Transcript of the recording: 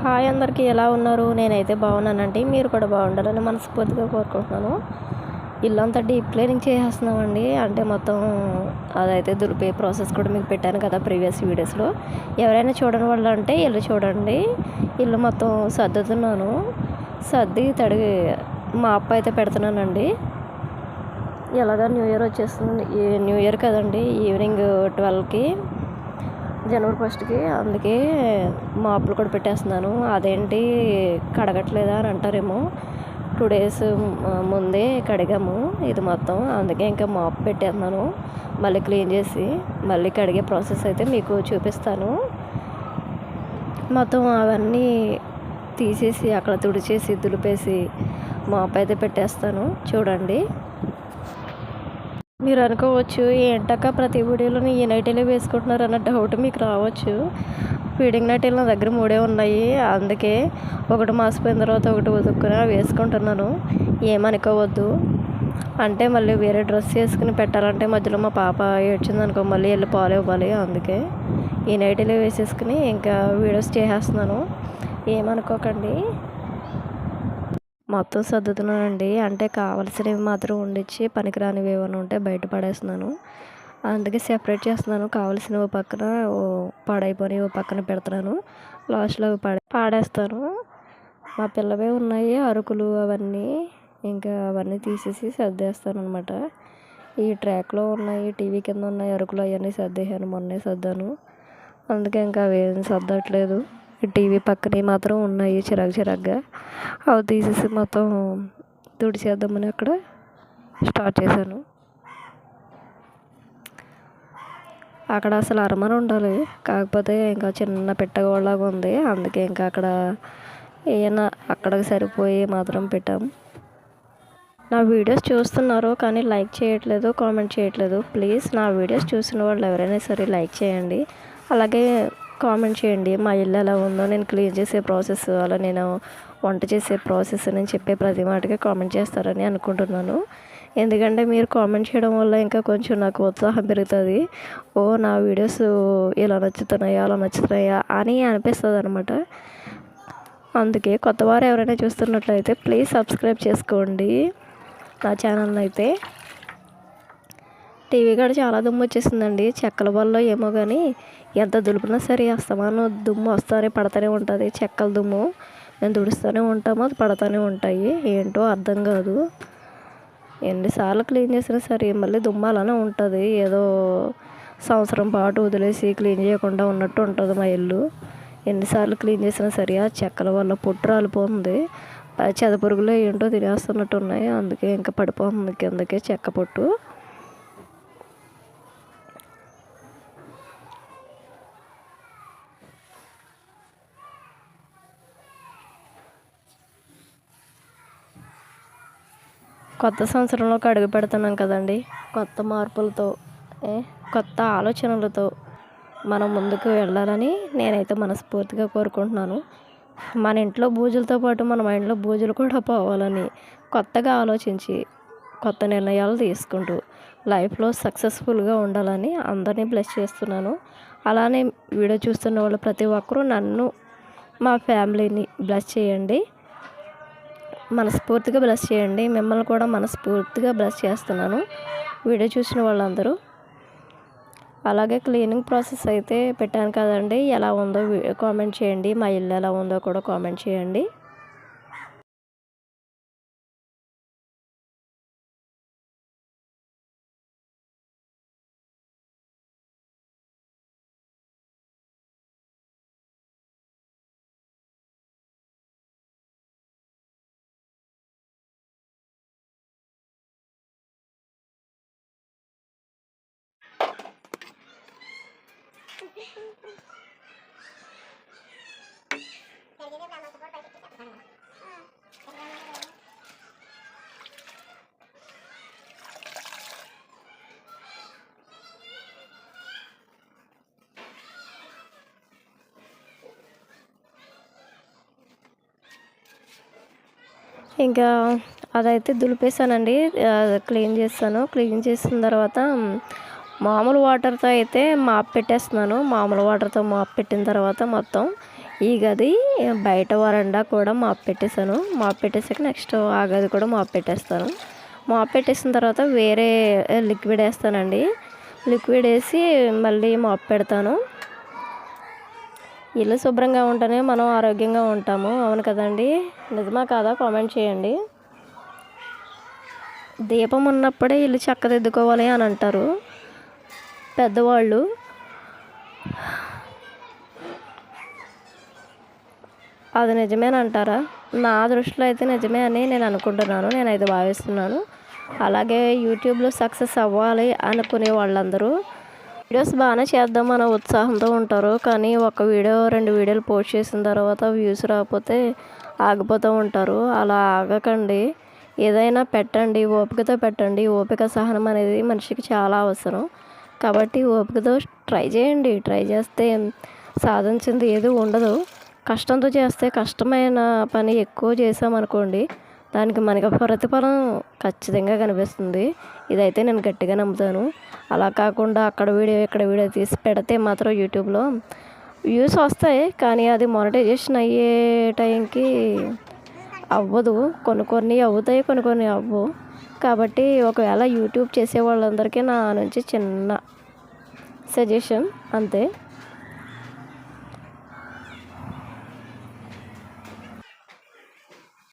Hi అందరికీ ఎలా ఉన్నారు? నేనైతే బాగున్నానండి. మీరు కూడా బాగుండాలని మనస్ఫూర్తిగా కోరుకుంటున్నాను. ఇల్లంతా డీప్ క్లీనింగ్ చేసేస్తున్నామండి. అంటే మొత్తం అదైతే దులిపే ప్రాసెస్ కూడా మీకు పెట్టాను కదా ప్రీవియస్ వీడియోస్లో. ఎవరైనా చూడని వాళ్ళు అంటే ఇల్లు చూడండి. ఇల్లు మొత్తం సర్దుతున్నాను. సర్ది తడిగి మా అప్ప అయితే పెడుతున్నానండి. ఎలాగా న్యూ ఇయర్ వచ్చేస్తుంది. ఈ న్యూ ఇయర్ కదండి. ఈవినింగ్ ట్వెల్వ్కి జనవరి ఫస్ట్కి అందుకే మాపులు కూడా పెట్టేస్తున్నాను. అదేంటి కడగట్లేదా అని అంటారేమో. టూ డేస్ ముందే కడిగాము ఇది మొత్తం. అందుకే ఇంకా మాప్ పెట్టేస్తున్నాను. మళ్ళీ క్లీన్ చేసి మళ్ళీ కడిగే ప్రాసెస్ అయితే మీకు చూపిస్తాను. మొత్తం అవన్నీ తీసేసి అక్కడ తుడిచేసి దులిపేసి మాప్ అయితే పెట్టేస్తాను. చూడండి. మీరు అనుకోవచ్చు ఏంటక్క ప్రతి వీడియోలోని ఈ నైటీలే వేసుకుంటున్నారు అన్న డౌట్ మీకు రావచ్చు. ఫీడింగ్ నైటీలు నా దగ్గర మూడే ఉన్నాయి. అందుకే ఒకటి మాసిపోయిన తర్వాత ఒకటి ఉతుక్కుని వేసుకుంటున్నాను. ఏమనుకోవద్దు. అంటే మళ్ళీ వేరే డ్రెస్ వేసుకుని పెట్టాలంటే మధ్యలో మా పాప ఏడ్చింది అనుకో మళ్ళీ వెళ్ళి పాలు ఇవ్వాలి. అందుకే ఈ నైటీలే వేసేసుకుని ఇంకా వీడియోస్ చేసేస్తున్నాను. ఏమనుకోకండి. మొత్తం సర్దుతున్నానండి. అంటే కావలసినవి మాత్రం వండించి పనికిరానివి ఏమైనా ఉంటే బయట పడేస్తున్నాను. అందుకే సెపరేట్ చేస్తున్నాను. కావలసిన ఓ పక్కన ఓ పాడైపోయి ఓ పక్కన పెడుతున్నాను. లాస్ట్లో పాడే పాడేస్తాను. మా పిల్లవే ఉన్నాయి అరుకులు అవన్నీ. ఇంకా అవన్నీ తీసేసి సర్దేస్తాను అనమాట ఈ ట్రాక్లో ఉన్నాయి టీవీ కింద ఉన్నాయి అరుకులు అవన్నీ సర్దేశాను. మొన్నే సర్దాను. అందుకే ఇంకా ఏం సర్దట్లేదు. టీవీ పక్కనే మాత్రం ఉన్నాయి చిరాకు చిరాకుగా. అవి తీసేసి మొత్తం తుడిచేద్దామని అక్కడ స్టార్ట్ చేశాను. అక్కడ అసలు అరమన ఉండాలి. కాకపోతే ఇంకా చిన్న పెట్టగోళ్ళగా ఉంది. అందుకే ఇంకా అక్కడ ఏమైనా అక్కడికి సరిపోయి మాత్రం పెట్టాం నా వీడియోస్ చూస్తున్నారు కానీ లైక్ చేయట్లేదు కామెంట్ చేయట్లేదు. ప్లీజ్ నా వీడియోస్ చూసిన వాళ్ళు ఎవరైనా సరే లైక్ చేయండి. అలాగే కామెంట్ చేయండి. మా ఇల్లు ఎలా ఉందో నేను క్లీన్ చేసే ప్రాసెస్ అలా నేను వంట చేసే ప్రాసెస్ నేను చెప్పే ప్రతి మాటకి కామెంట్ చేస్తారని అనుకుంటున్నాను. ఎందుకంటే మీరు కామెంట్ చేయడం వల్ల ఇంకా కొంచెం నాకు ఉత్సాహం పెరుగుతుంది. ఓ నా వీడియోస్ ఇలా నచ్చుతున్నాయా అలా నచ్చుతున్నాయా అని అనిపిస్తుంది అనమాట అందుకే కొత్తవారు ఎవరైనా చూస్తున్నట్లయితే ప్లీజ్ సబ్స్క్రైబ్ చేసుకోండి. నా ఛానల్ని అయితే టీవీ కాడ చాలా దుమ్ము వచ్చేసిందండి. చెక్కల వల్ల ఏమో కానీ ఎంత దులిపినా సరే అస్తమానం దుమ్ము వస్తూనే పడతానే ఉంటుంది. చెక్కల దుమ్ము మేము దుడుస్తూనే ఉంటాము అది పడతానే ఉంటాయి. ఏంటో అర్థం కాదు. ఎన్నిసార్లు క్లీన్ చేసినా సరే మళ్ళీ దుమ్ము అలానే ఉంటుంది. ఏదో సంవత్సరం పాటు వదిలేసి క్లీన్ చేయకుండా ఉన్నట్టు ఉంటుంది మా ఇల్లు. ఎన్నిసార్లు క్లీన్ చేసినా సరే ఆ చెక్కల వల్ల పుట్టు రాలిపోతుంది. చెదపురుగులు ఏంటో తినేస్తున్నట్టు ఉన్నాయి. అందుకే ఇంకా పడిపోతుంది. కిందకే చెక్క పొట్టు. కొత్త సంవత్సరంలోకి అడుగు పెడుతున్నాం కదండి. కొత్త మార్పులతో కొత్త ఆలోచనలతో మనం ముందుకు వెళ్ళాలని నేనైతే మనస్ఫూర్తిగా కోరుకుంటున్నాను. మన ఇంట్లో బూజులతో పాటు మన మైండ్లో బూజులు కూడా పోవాలని కొత్తగా ఆలోచించి కొత్త నిర్ణయాలు తీసుకుంటూ లైఫ్లో సక్సెస్ఫుల్గా ఉండాలని అందరినీ బ్లెస్ చేస్తున్నాను. అలానే వీడియో చూస్తున్న వాళ్ళు ప్రతి ఒక్కరూ నన్ను మా ఫ్యామిలీని బ్లెస్ చేయండి. మనస్ఫూర్తిగా బ్లెస్ చేయండి. మిమ్మల్ని కూడా మనస్ఫూర్తిగా బ్లెస్ చేస్తున్నాను. వీడియో చూసిన వాళ్ళందరూ. అలాగే క్లీనింగ్ ప్రాసెస్ అయితే పెట్టాను కదండి. ఎలా ఉందో కామెంట్ చేయండి. మా ఇల్లు ఎలా ఉందో కూడా కామెంట్ చేయండి. ఇంకా అదైతే దులిపేసానండి క్లీన్ చేస్తాను. క్లీన్ చేసిన తర్వాత మామూలు వాటర్తో అయితే మాప్ పెట్టేస్తున్నాను. మామూలు వాటర్తో మాప్ పెట్టిన తర్వాత మొత్తం ఈ గది బయట వరండా కూడా మాప్ పెట్టేశాను. మాప్ పెట్టేసాక నెక్స్ట్ ఆ గది కూడా మాప్ పెట్టేస్తాను. మాప్ పెట్టేసిన తర్వాత వేరే లిక్విడ్ వేస్తానండి. లిక్విడ్ వేసి మళ్ళీ మాప్ పెడతాను. ఇల్లు శుభ్రంగా ఉంటేనే మనం ఆరోగ్యంగా ఉంటాము. అవును కదండి? నిజమా కాదా? కామెంట్ చేయండి. దీపం ఉన్నప్పుడే ఇల్లు చక్కదిద్దుకోవాలి అని అంటారు. పెద్దవాళ్ళు. అది నిజమేనంటారా? నా దృష్టిలో అయితే నిజమే అని నేను అనుకుంటున్నాను. నేనైతే భావిస్తున్నాను. అలాగే యూట్యూబ్లో సక్సెస్ అవ్వాలి అనుకునే వాళ్ళందరూ వీడియోస్ బాగానే చేద్దాం అన్న ఉత్సాహంతో ఉంటారు. కానీ ఒక వీడియో రెండు వీడియోలు పోస్ట్ చేసిన తర్వాత వ్యూస్ రాకపోతే ఆగిపోతూ ఉంటారు. అలా ఆగకండి. ఏదైనా పెట్టండి. ఓపికతో పెట్టండి. ఓపిక సహనం అనేది మనిషికి చాలా అవసరం. కాబట్టి ఓపికతో ట్రై చేయండి. ట్రై చేస్తే సాధించింది ఏది ఉండదు. కష్టంతో చేస్తే కష్టమైన పని ఎక్కువ చేసామనుకోండి దానికి మనకి ప్రతిఫలం ఖచ్చితంగా కనిపిస్తుంది. ఇదైతే నేను గట్టిగా నమ్ముతాను. అలా కాకుండా అక్కడ వీడియో ఇక్కడ వీడియో తీసి పెడితే మాత్రం యూట్యూబ్లో వ్యూస్ వస్తాయి. కానీ అది మానిటైజేషన్ అయ్యే టైంకి అవ్వదు. కొన్ని కొన్ని అవుతాయి కొన్ని కొన్ని అవ్వవు. కాబట్టి ఒకవేళ యూట్యూబ్ చేసే వాళ్ళందరికీ నా నుంచి చిన్న సజెషన్ అంతే.